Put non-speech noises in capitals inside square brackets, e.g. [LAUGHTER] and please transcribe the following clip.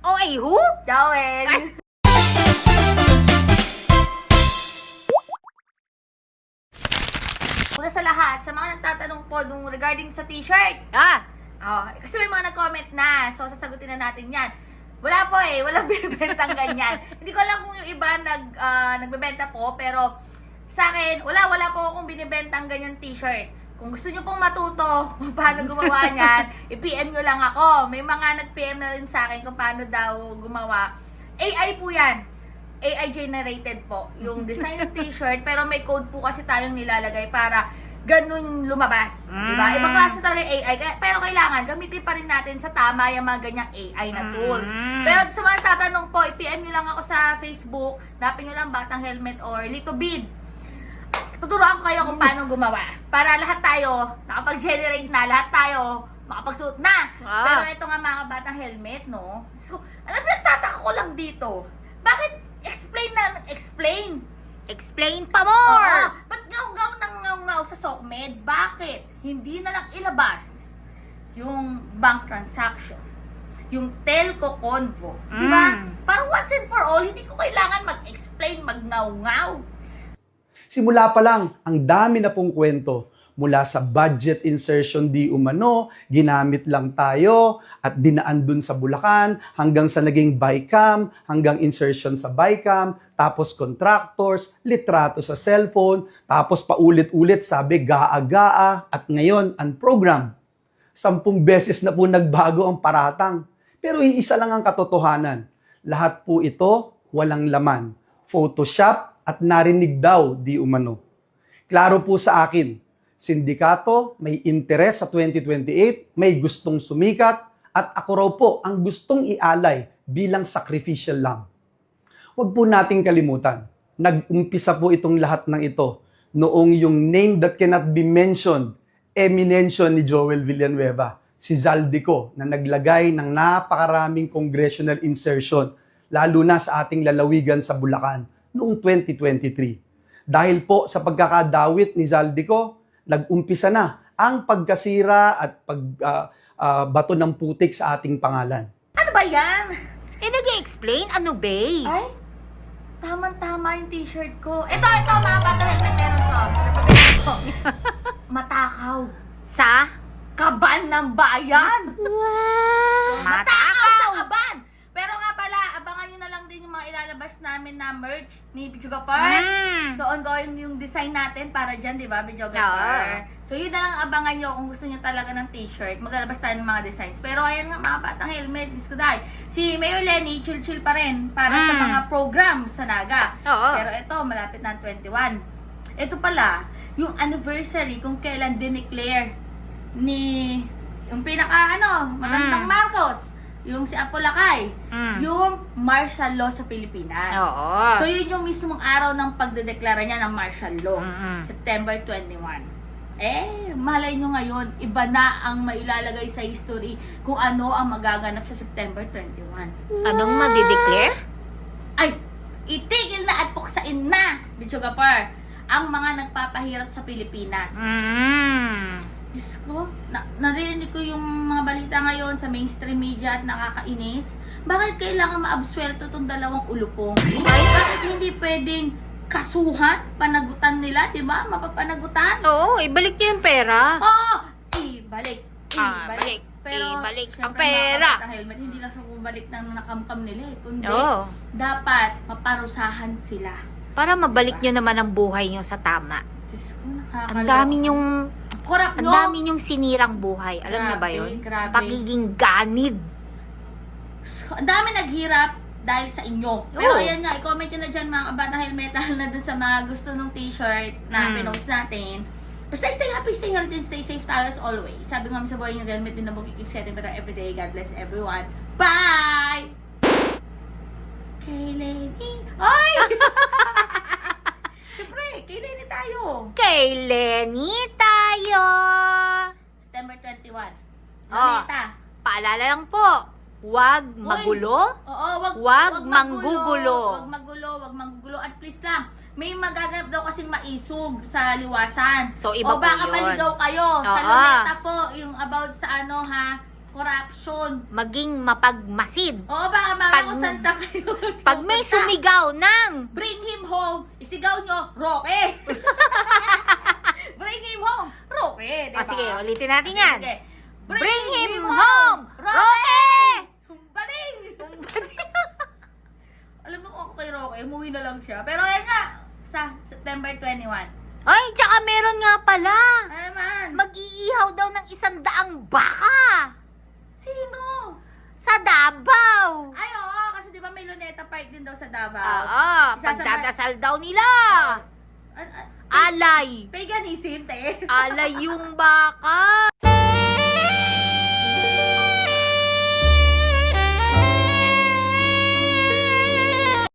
OA who? Joel! Una sa lahat, sa mga nagtatanong po nung regarding sa t-shirt, Ah, Oh, kasi may mga nag-comment na. So, sasagutin na natin yan. Wala po eh. Walang [LAUGHS] binibentang ganyan. Hindi ko alam kung yung iba nag, ah, nagbebenta po. Pero, sa akin, wala, wala po akong binibentang ganyan t-shirt. Kung gusto nyo pong matuto kung paano gumawa niyan, [LAUGHS] i-PM nyo lang ako. May mga nag-PM na rin sa akin kung paano daw gumawa. AI po yan. AI generated po. Yung [LAUGHS] design ng t-shirt, pero may code po kasi tayong nilalagay para ganun lumabas. Mm. Ibang klase talaga yung AI. Pero kailangan, gamitin pa rin natin sa tama yung mga ganyang AI na tools. Mm. Pero sa mga tatanong po, i-PM nyo lang ako sa Facebook. Napin nyo lang Batang Helmet or Lito Bid. Tuturuan ko kayo kung paano gumawa. Para lahat tayo, nakapag-generate na, lahat tayo, makapagsuot na. Ah. Pero ito nga mga batang helmet, no? So, alam mo, nagtataka ko lang dito. Bakit explain na explain? explain pa Oo. more! Ba't ngaw-ngaw ng ngaw-ngaw sa SOCMED? Bakit? Hindi na lang ilabas yung bank transaction, yung telco convo. Di ba? Mm. Para once and for all, hindi ko kailangan mag-explain, mag-ngaw-ngaw. Simula pa lang, ang dami na pong kwento. Mula sa budget insertion di umano, ginamit lang tayo at dinaan dun sa Bulacan, hanggang sa naging bycam, hanggang insertion sa bycam, tapos contractors, litrato sa cellphone, tapos paulit-ulit sabi gaa-gaa, at ngayon ang program. Sampung beses na po nagbago ang paratang. Pero iisa lang ang katotohanan. Lahat po ito walang laman. Photoshop at narinig daw di umano. Klaro po sa akin, sindikato may interes sa 2028, may gustong sumikat, at ako raw po ang gustong ialay bilang sacrificial lamb. Huwag po nating kalimutan, nag-umpisa po itong lahat ng ito noong yung name that cannot be mentioned, eminensyon ni Joel Villanueva, si Zaldico, na naglagay ng napakaraming congressional insertion, lalo na sa ating lalawigan sa Bulacan noong 2023. Dahil po sa pagkakadawit ni Zaldico, nag-umpisa na ang pagkasira at pag ah, ah, bato ng putik sa ating pangalan. Ano ba yan? Eh, nag-explain? Ano, babe? Ay, tamang-tama yung t-shirt ko. Ito, ito, mga bata helmet, meron to. Napabili ko. Matakaw. Sa? Kaban ng bayan! Wow! Matakaw sa kaban! Pero nga pala, abangan nyo na lang din yung mga ilalabas namin na merch ni Pichugapar. Mm. So, ongoing yung design natin para dyan, di ba, Oo. Pichugapar? So, yun na lang abangan nyo kung gusto nyo talaga ng t-shirt. Maglalabas tayo ng mga designs. Pero ayan nga, mga batang helmet, disco dahil. Si Mayor Lenny, chill-chill pa rin para sa Mm. mga program sa Naga. Oo. Pero ito, malapit na ang 21. Ito pala, yung anniversary kung kailan dineclare ni yung pinaka ano, matandang Mm. Marcos, yung si Apolacay, Mm. yung martial law sa Pilipinas. Oo. So yun yung mismong araw ng pagdedeklara niya ng martial law, Mm-mm. September 21. Eh, malay nyo ngayon, iba na ang mailalagay sa history kung ano ang magaganap sa September 21. Anong madideclare? Ay, itigil na at puksain na, Bichugapar, ang mga nagpapahirap sa Pilipinas. Mm. Diyos ko, na, narinig ko yung mga balita ngayon sa mainstream media at nakakainis. Bakit kailangan maabswelto tong dalawang ulupong? Ay, bakit hindi pwedeng kasuhan, panagutan nila, di ba? Mapapanagutan? Oo, ibalik niyo yung pera. Oo! ibalik. Ah, Ibalik. balik. Ibalik ang pera. mga helmet, hindi lang sa bumalik ng nakamkam nila eh, kundi Oo. dapat maparusahan sila. Para mabalik niyo naman ang buhay niyo sa tama. Diyos ko, nakakaloka. Ang dami niyong Korap, ang no? dami niyong sinirang buhay. Alam niyo ba Grabe, 'yun? grabe. Pagiging ganid. Ang dami naghirap dahil sa inyo. Pero Oo. ayan nga, i-comment nyo na dyan mga kabata helmet, lalo na dun sa mga gusto ng t-shirt na Mm. pinost natin. Basta stay happy, stay healthy, and stay safe tayo as always. Sabi nga sa buhay nyo, helmet din na bukikip setting better everyday. God bless everyone. Bye! Kay Lenny. Ay! [LAUGHS] Siyempre, kay Lenny tayo. Kay Lenny tayo. September 21. Oh. Luneta. Paalala lang po, huwag magulo. Oo, wag, Wag wag manggugulo. Wag magulo, wag manggugulo. At please lang, may magaganap daw kasing maisog sa liwasan. So, iba o po baka yun. maligaw kayo. Sa Oo. Luneta po, yung about sa ano ha, corruption. Maging mapagmasid. Oo, baka mama Pag- kung saan saan kayo. [LAUGHS] Pag may sumigaw ng Bring him home. Isigaw nyo, Roque. [LAUGHS] Bring him home, Roque. Diba? Ah, sige, ulitin natin yan. Sige. Bring him home, Roque! Baling! [LAUGHS] Alam mo kung kay Roque, umuwi na lang siya. Pero ayun nga, sa September 21. Ay, tsaka meron nga pala. Ay man, Mag-iihaw daw ng isang daang baka sino? sa Davao. Ay, oo, kasi di ba may Luneta Park din daw sa Davao. Oo, Isasama- pagdadasal daw nila. An- an- Alay. Paganism, te. Alay yung baka.